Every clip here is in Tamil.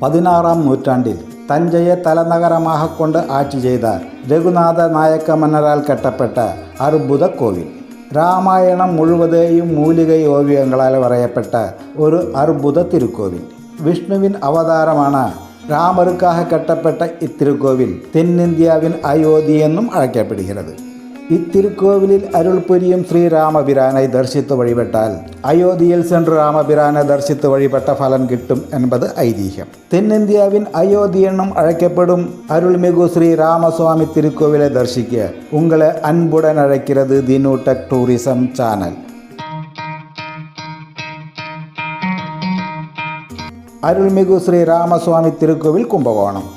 பதினாறாம் நூற்றாண்டில் தஞ்சையை தலைநகரமாக கொண்டு ஆட்சி செய்த ரகுநாத நாயக்க மன்னரால் கட்டப்பட்ட அற்புத கோவில் ராமாயணம் முழுவதையும் மூலிகை ஓவியங்களால் வரையப்பட்ட ஒரு அற்புத திருக்கோவில் விஷ்ணுவின் அவதாரமான ராமருக்காக கட்டப்பட்ட இத்திருக்கோவில் தென்னிந்தியாவின் அயோத்தி என்னும் அழைக்கப்படுகிறது இத்திருக்கோவிலில் அருள் புரியும் ஸ்ரீராமபிரானை தரிசித்து வழிபட்டால் அயோத்தியில் சென்று ராமபிரானை தரிசித்து வழிபட்ட பலன் கிட்டும் என்பது ஐதீகம். தென்னிந்தியாவின் அயோத்தி என்னும் அழைக்கப்படும் அருள்மிகு ஸ்ரீ ராமசுவாமி திருக்கோவிலை தரிசிக்க உங்களை அன்புடன் அழைக்கிறது தினூடெக் டூரிசம் சேனல். அருள்மிகு ஸ்ரீ ராமசுவாமி திருக்கோவில் கும்பகோணம்.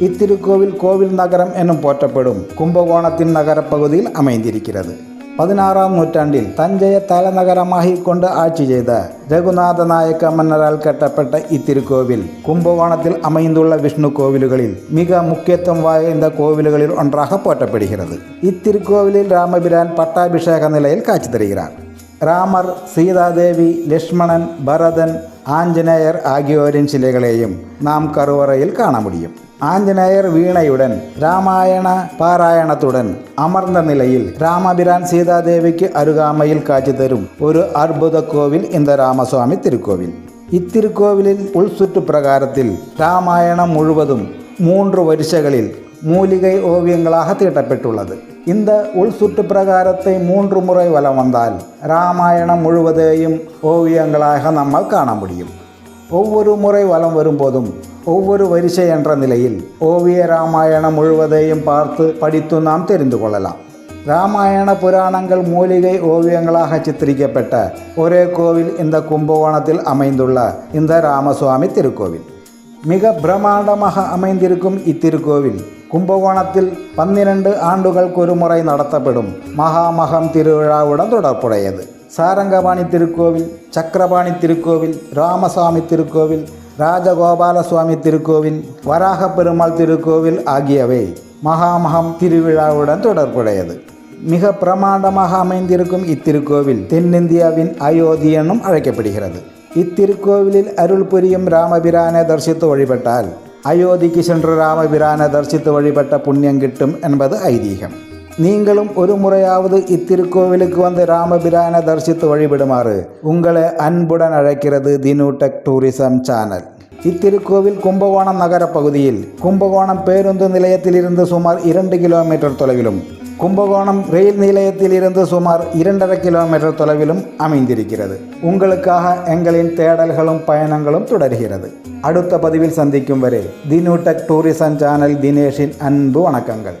இத்திருக்கோவில் கோவில் நகரம் எனும் போற்றப்படும் கும்பகோணத்தின் நகரப்பகுதியில் அமைந்திருக்கிறது. பதினாறாம் நூற்றாண்டில் தஞ்சையை தலைநகரமாகிக் கொண்டு ஆட்சி செய்த ரகுநாத நாயக்க மன்னரால் கட்டப்பட்ட இத்திருக்கோவில் கும்பகோணத்தில் அமைந்துள்ள விஷ்ணு கோவில்களில் மிக முக்கியத்துவம் வாய்ந்த கோவில்களில் ஒன்றாக போற்றப்படுகிறது. இத்திருக்கோவிலில் ராமபிரான் பட்டாபிஷேக நிலையில் காட்சி தருகிறார். ராமர் சீதாதேவி லக்ஷ்மணன் பரதன் ஆஞ்சநேயர் ஆகியோரின் சிலைகளையும் நாம் கருவறையில் காண முடியும். ஆஞ்சநேயர் வீணையுடன் ராமாயண பாராயணத்துடன் அமர்ந்த நிலையில் ராமபிரான் சீதாதேவிக்கு அருகாமையில் காட்சி தரும் ஒரு அற்புத கோவில் இந்த ராமசுவாமி திருக்கோவில். இத்திருக்கோவிலில் உள்சுற்று பிரகாரத்தில் ராமாயணம் முழுவதும் மூன்று வரிசைகளில் மூலிகை ஓவியங்களாக தீட்டப்பட்டுள்ளது இந்த உள் சுற்று பிரகாரத்தை மூன்று முறை வலம் வந்தால் ராமாயணம் முழுவதையும் ஓவியங்களாக நம்மால் காண முடியும். ஒவ்வொரு முறை வலம் வரும்போதும் ஒவ்வொரு வரிசை என்ற நிலையில் ஓவிய ராமாயணம் முழுவதையும் பார்த்து படித்து நாம் தெரிந்து கொள்ளலாம். ராமாயண புராணங்கள் மூலிகை ஓவியங்களாக சித்தரிக்கப்பட்ட ஒரே கோவில் இந்த கும்பகோணத்தில் அமைந்துள்ள இந்த ராமசுவாமி திருக்கோவில். மிக பிரம்மாண்டமாக அமைந்திருக்கும் இத்திருக்கோவில் கும்பகோணத்தில் பன்னிரண்டு ஆண்டுகளுக்கு ஒரு முறை நடத்தப்படும் மகாமகம் திருவிழாவுடன் தொடர்புடையது. சாரங்கபாணி திருக்கோவில் சக்கரபாணி திருக்கோவில் ராமசாமி திருக்கோவில் ராஜகோபால சுவாமி திருக்கோவில் வராக பெருமாள் திருக்கோவில் ஆகியவை மகாமகம் திருவிழாவுடன் தொடர்புடையது. மிக பிரமாண்டமாக அமைந்திருக்கும் இத்திருக்கோவில் தென்னிந்தியாவின் அயோத்தி எனும் அழைக்கப்படுகிறது. இத்திருக்கோவிலில் அருள் புரியும் ராமபிரானை தரிசித்து வழிபட்டால் அயோத்திக்கு சென்று ராமபிரானை தரிசித்து வழிபட்ட புண்ணியம் கிட்டும் என்பது ஐதீகம். நீங்களும் ஒரு முறையாவது இத்திருக்கோவிலுக்கு வந்து ராமபிரான தரிசித்து வழிபடுமாறு உங்களை அன்புடன் அழைக்கிறது தினூடெக் டூரிசம் சேனல். இத்திருக்கோவில் கும்பகோணம் நகர பகுதியில் கும்பகோணம் பேருந்து நிலையத்திலிருந்து சுமார் இரண்டு கிலோமீட்டர் தொலைவிலும் கும்பகோணம் ரயில் நிலையத்திலிருந்து சுமார் இரண்டரை கிலோமீட்டர் தொலைவிலும் அமைந்திருக்கிறது. உங்களுக்காக எங்களின் தேடல்களும் பயணங்களும் தொடர்கிறது. அடுத்த பதிவில் சந்திக்கும் வரை தினூடெக் டூரிசம் சேனல் தினேஷின் அன்பு வணக்கங்கள்.